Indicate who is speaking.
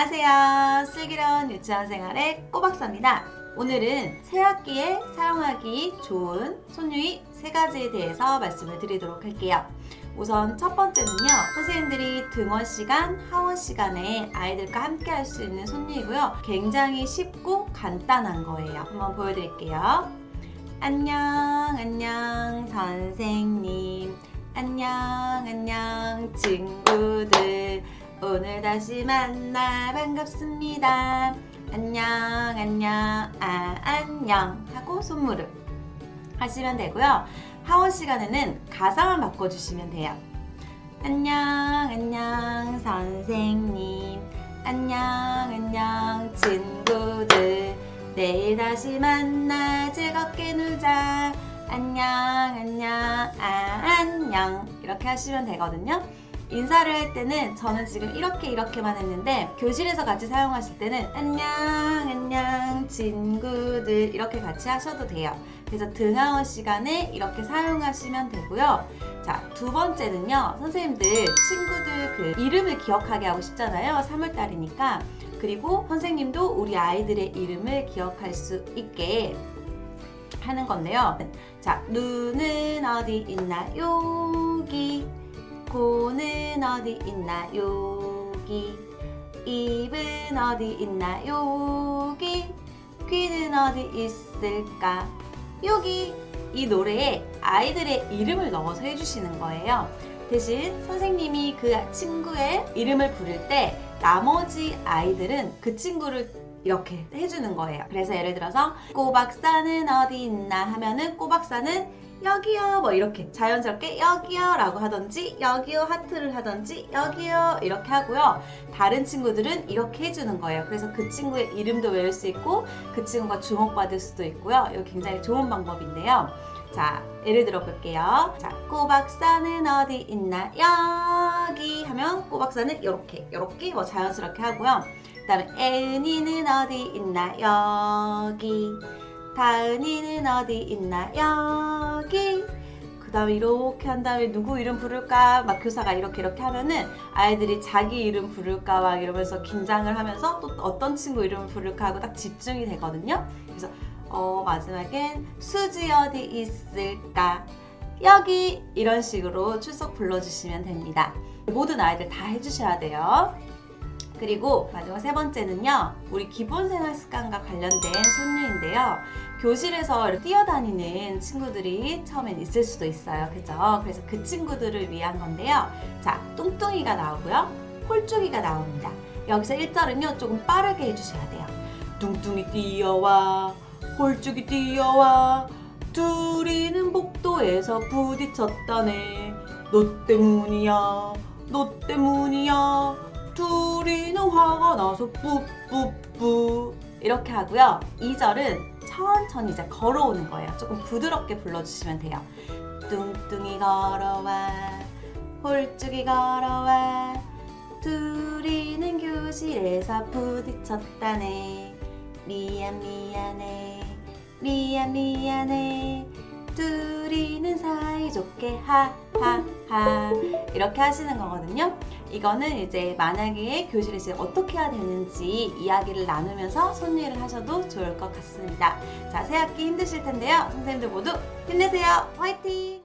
Speaker 1: 안녕하세요. 슬기로운 유치원 생활의 꼬박사입니다. 오늘은 새학기에 사용하기 좋은 손유이 세 가지에 대해서 말씀을 드리도록 할게요. 우선 첫 번째는요, 선생님들이 등원 시간, 하원 시간에 아이들과 함께 할 수 있는 손유이고요. 굉장히 쉽고 간단한 거예요. 한번 보여드릴게요. 안녕, 안녕, 선생님. 안녕, 안녕, 친구들. 오늘 다시 만나 반갑습니다. 안녕, 안녕, 아, 안녕. 하고 손무릎 하시면 되고요. 하원 시간에는 가사만 바꿔주시면 돼요. 안녕, 안녕, 선생님. 안녕, 안녕, 친구들. 내일 다시 만나 즐겁게 놀자. 안녕, 안녕, 아, 안녕. 이렇게 하시면 되거든요. 인사를 할 때는 저는 지금 이렇게 이렇게만 했는데 교실에서 같이 사용하실 때는 안녕, 안녕, 친구들 이렇게 같이 하셔도 돼요. 그래서 등하원 시간에 이렇게 사용하시면 되고요. 자, 두 번째는요. 선생님들 친구들 그 이름을 기억하게 하고 싶잖아요. 3월달이니까. 그리고 선생님도 우리 아이들의 이름을 기억할 수 있게 하는 건데요. 자, 눈은 어디 있나? 여기. 코는 어디 있나? 여기. 입은 어디 있나? 여기. 귀는 어디 있을까? 여기. 이 노래에 아이들의 이름을 넣어서 해주시는 거예요. 대신 선생님이 그 친구의 이름을 부를 때 나머지 아이들은 그 친구를 이렇게 해주는 거예요. 그래서 예를 들어서 꼬박사는 어디 있나 하면은 꼬박사는 여기요. 뭐 이렇게 자연스럽게 여기요 라고 하던지 여기요 하트를 하던지 여기요 이렇게 하고요. 다른 친구들은 이렇게 해주는 거예요. 그래서 그 친구의 이름도 외울 수 있고 그 친구가 주목받을 수도 있고요. 이거 굉장히 좋은 방법인데요. 자 예를 들어 볼게요. 자 꼬박사는 어디 있나 여기 하면 꼬박사는 이렇게 이렇게 뭐 자연스럽게 하고요. 그 다음에 애은이는 어디 있나 여기 다은이는 어디 있나 여기. 그 다음에 이렇게 한 다음에 누구 이름 부를까? 막 교사가 이렇게 이렇게 하면은 아이들이 자기 이름 부를까 막 이러면서 긴장을 하면서 또 어떤 친구 이름 부를까 하고 딱 집중이 되거든요. 그래서 어 마지막엔 수지 어디 있을까? 여기! 이런 식으로 출석 불러주시면 됩니다. 모든 아이들 다 해주셔야 돼요 그리고 마지막 세 번째는요, 우리 기본 생활 습관과 관련된 손유인데요. 교실에서 뛰어다니는 친구들이 처음엔 있을 수도 있어요. 그죠? 그래서 그 친구들을 위한 건데요. 자, 뚱뚱이가 나오고요. 홀쭉이가 나옵니다. 여기서 1절은요, 조금 빠르게 해주셔야 돼요. 뚱뚱이 뛰어와, 홀쭉이 뛰어와, 둘이는 복도에서 부딪혔다네. 너 때문이야, 너 때문이야. 둘이는 화가 나서 뿌뿌뿌 이렇게 하고요. 2절은 천천히 이제 걸어오는 거예요. 조금 부드럽게 불러주시면 돼요. 뚱뚱이 걸어와 홀쭉이 걸어와 둘이는 교실에서 부딪혔다네 미안 미안해 미안 미안해 둘이는 사이좋게 하하하 이렇게 하시는 거거든요. 이거는 이제 만약에 교실에서 어떻게 해야 되는지 이야기를 나누면서 손일을 하셔도 좋을 것 같습니다. 자, 새학기 힘드실 텐데요. 선생님들 모두 힘내세요. 화이팅!